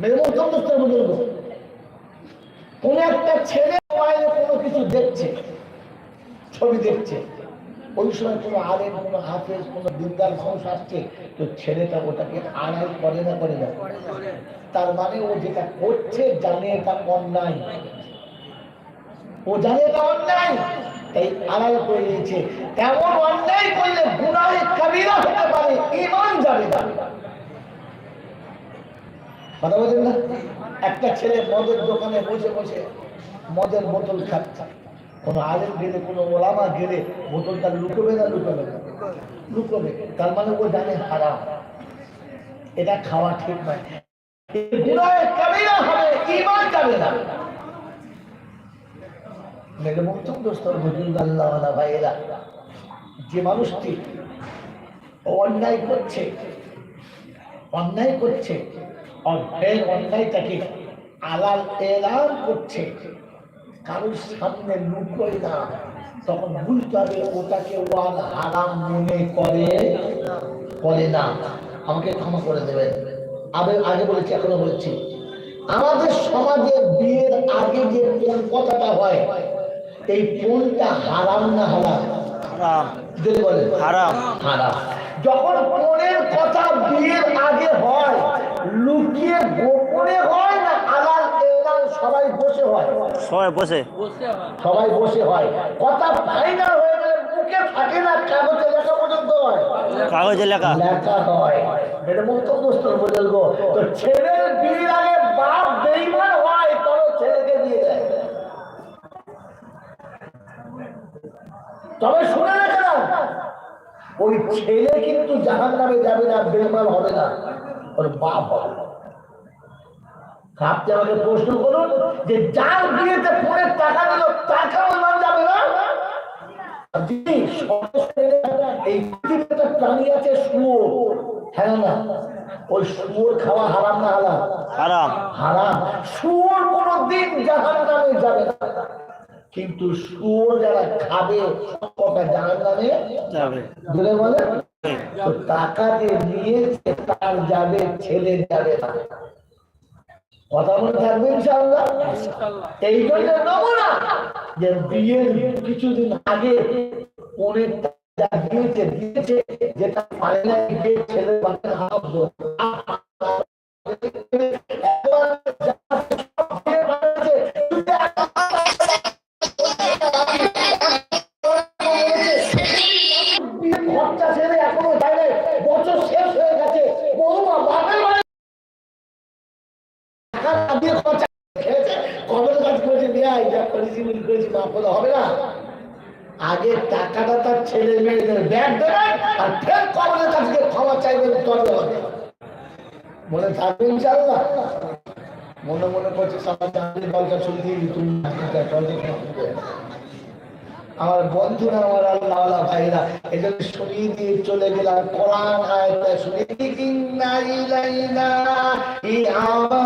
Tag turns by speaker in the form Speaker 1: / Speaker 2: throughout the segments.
Speaker 1: মেরে কোন একটা ছেলে মোবাইলে কোনো কিছু দেখছে, ছবি দেখছে, ওই সময় কোনো কোনো হাফেজ, কোনো দিনদার আসছে, তো ছেলেটা ওটাকে করে না করে না। তার মানে ও যেটা করছে জানে এটা অন্যায়। ও জানে এটা অন্যায়, তাই আড়াই করে নিয়েছে। এমন অন্যায় করলে গুনাহে কাবিরা হতে পারে ইমান যাবে না। কথা বলছেন না? একটা ছেলে মদের দোকানে বসে বসে মদের বোতল খাচ্ছে। কোনো আলেম গেলে, কোনো ওলামা গেলে বোতলটা লুকোবে না লুকোবে না? লুকোবে। তার মানে ও জানে হারাম। এটা খাওয়া ঠিক নয়। যে মানুষটি অন্যায় করছে অন্যায় করছে অন্যায়ের অন্যায়টাকে আলাল এলান করছে। কারোর সামনে লুকোয় না। তখন বুঝতে হবে ওটাকে ওয়াল হারাম মনে করে করে না। আমাকে ক্ষমা করে দেবেন। আগে আগে বলেছি এখনও বলছি। আমাদের সমাজে বিয়ের আগে যে কোন কথাটা হয় এই কোনটা হারাম না হারাম?
Speaker 2: হারাম। হারাম।
Speaker 1: হারাম। যখন কোনের কথা বিয়ের আগে হয় লুকিয়ে গোপনে হয় না আলাল এলান সবাই বসে হয়?
Speaker 2: সবাই বসে।
Speaker 1: সবাই বসে হয়। কথা ফাইনাল হয়ে গেলে মুখে থাকে না কাগজে লেখা পর্যন্ত হয়।
Speaker 2: কাগজে লেখা।
Speaker 1: লেখা হয়। এটা মন্তব্য বলব তো ছেলের বিয়ের আগে বাপ বেইমান হয় তবে ছেলেকে দিয়ে দেয় তবে শুনে রেখে দাও। ওই ছেলে কিন্তু জাহান নামে যাবে না বেইমান হবে না। ওর বাপ হবে আপনি আমাকে প্রশ্ন করুন যে যার বিয়েতে টাকা দিল টাকা যাবে না এই পৃথিবীতে প্রাণী আছে শুয়োর। হ্যাঁ না? ওই শুয়োর খাওয়া হারাম না হালাল?
Speaker 2: হারাম।
Speaker 1: হারাম। শুয়োর কোনদিন জাহান নামে যাবে না। কিন্তু শুয়োর যারা খাবে সবকটা জাহান নামে
Speaker 2: যাবে।
Speaker 1: বলে তো টাকা যে নিয়েছে, তার যাবে, ছেলে যাবে না। কথা বলে থাকবে ইনশাল্লাহ এই জন্য নমুনা যে বিয়ের কিছুদিন আগে অনেক যা দিয়েছে দিয়েছে যেটা না গিয়ে ছেলে বাচ্চা হাত দিয়ে খরচা খেয়েছে কবের কাজ করেছে যা করেছি মিল করেছি করে হবে না। আগে টাকাটা তার ছেলে মেয়েদের ব্যাগ আর ফের কবরের কাছে ক্ষমা চাইবেন তবে হবে। মনে থাকবে ইনশাল্লাহ মনে মনে করছে শুনতে তুমি আমার বন্ধুরা, আমার আল্লাহ আল্লাহ ভাইরা এই জন্য শুনিয়ে দিয়ে চলে গেলাম কোরআন শুনিয়ে ইলাইনা মণিপুরের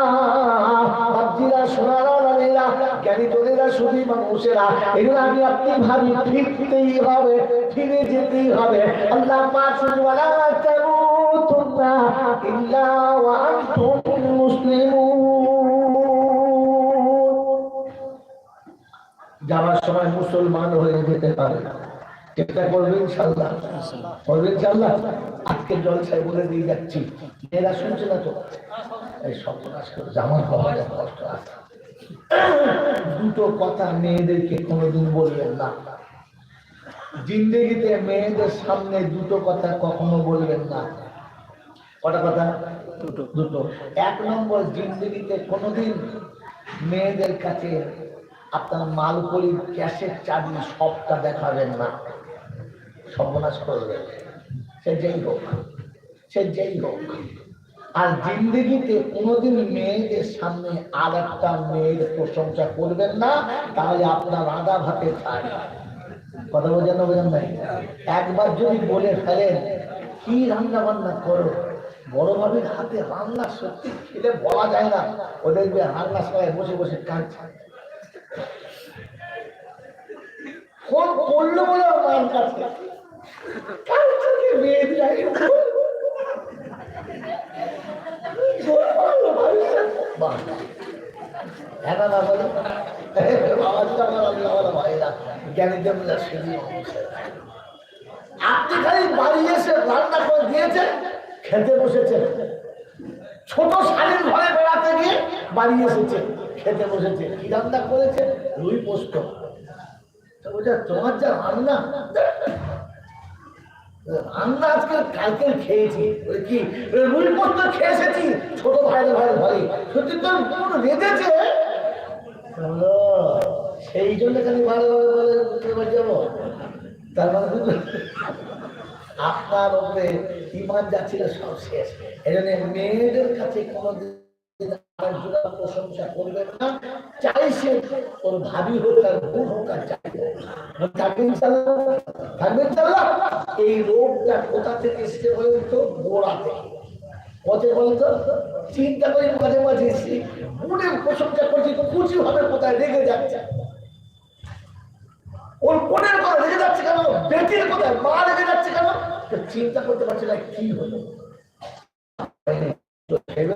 Speaker 1: আল্লাহ যাওয়ার সময় মুসলমান হয়ে যেতে পারে। চেষ্টা করবে ইনশাল্লাহ করবে ইনশাল্লাহ আজকে জলসায় বলে দিয়ে যাচ্ছি। মেয়েরা শুনছে না তো? এই সর্বনাশ করে জামা পাওয়া যায় কষ্ট আছে। দুটো কথা মেয়েদেরকে কোনোদিন বলবেন না। জিন্দগিতে মেয়েদের সামনে দুটো কথা কখনো বলবেন না। কটা কথা? দুটো। দুটো। এক নম্বর জিন্দগিতে কোনোদিন মেয়েদের কাছে আপনার মালকড়ির ক্যাশের চাবি সবটা দেখাবেন না। সর্বনাশ করবে। সে যেই হোক, সে যেই হোক। আর জিন্দগিতে কোনোদিন মেয়েদের সামনে আর একটা মেয়ের প্রশংসা করবেন না, তাহলে আপনার আদা ভাতে খায়। কথা বোঝেন না, বোঝেন নাই? একবার যদি বলে ফেলেন, কি রান্না বান্না করো? বড় ভাবির হাতে রান্না সত্যি খেলে বলা যায় না। ও দেখবে রান্না সময় বসে বসে কাঁদছে। ফোন করল বলে আমার কাছে আপনি খালি বাড়ি এসে রান্না করে দিয়েছেন খেতে বসেছেন ছোট শাড়ির ঘরে বেড়াতে গিয়ে বাড়ি এসেছে খেতে বসেছে। কি রান্না করেছে রুই পোস্ত তোমার যা রান্না খেয়েছি খেয়ে এসেছি সেই জন্য খালি ভালো বলে তার মানে? আপনার উপরে ইমান যাচ্ছিল সব শেষ। এই মেয়েদের কাছে আরেকজনের ভাবি? এই রোগটা কোথা থেকে এসেছে বলেন তো গোড়া থেকে কত বলেন তো চিন্তা করি মাঝে মাঝে এসে বোনের প্রশংসা করছি খুশি হবে কোথায় রেগে যাচ্ছে ওর বোনের কথা রেগে যাচ্ছে কেন বেটির কোথায় মা রেগে যাচ্ছে কেন চিন্তা করতে পারছে না কি হলো তো ভেবে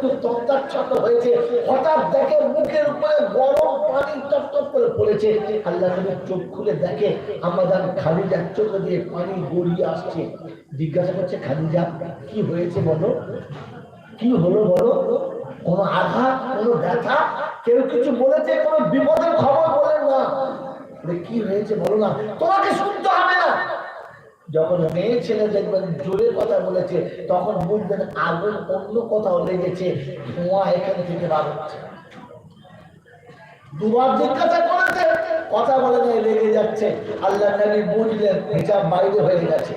Speaker 1: একটু তন্তাচ্ছন্ন হয়েছে। হঠাৎ দেখে মুখের উপরে গরম পানি টপ করে পড়েছে। আল্লাহ চোখ খুলে দেখে আমাদের খালিজার চোখ দিয়ে পানি গড়িয়ে আসছে। জিজ্ঞাসা করছে খালিজা কি হয়েছে বলো? কি হলো বলো? কোনো আঘাত, কোনো ব্যথা? কেউ কিছু বলেছে? কোনো বিপদের খবর বলেন না। কি হয়েছে বলো না। তোমাকে শুনতে যখন মেয়ে ছেলে দেখবেন জোরে কথা বলেছে, তখন বুঝবেন আগুন অন্য কোথাও লেগেছে, ধোঁয়া এখান থেকে বার হচ্ছে। দুবার জিজ্ঞাসা করেছে, কথা বলে নাই, লেগে যাচ্ছে। আল্লাহ নবী বুঝলেন হিসাব বাইরে হয়ে গেছে।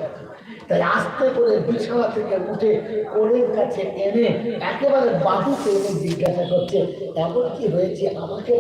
Speaker 1: তাই আস্তে করে বিছানা থেকে উঠে কোলের কাছে এনে একেবারে বাহুতে এনে জিজ্ঞাসা করছে, এমন কি হয়েছে আমাকে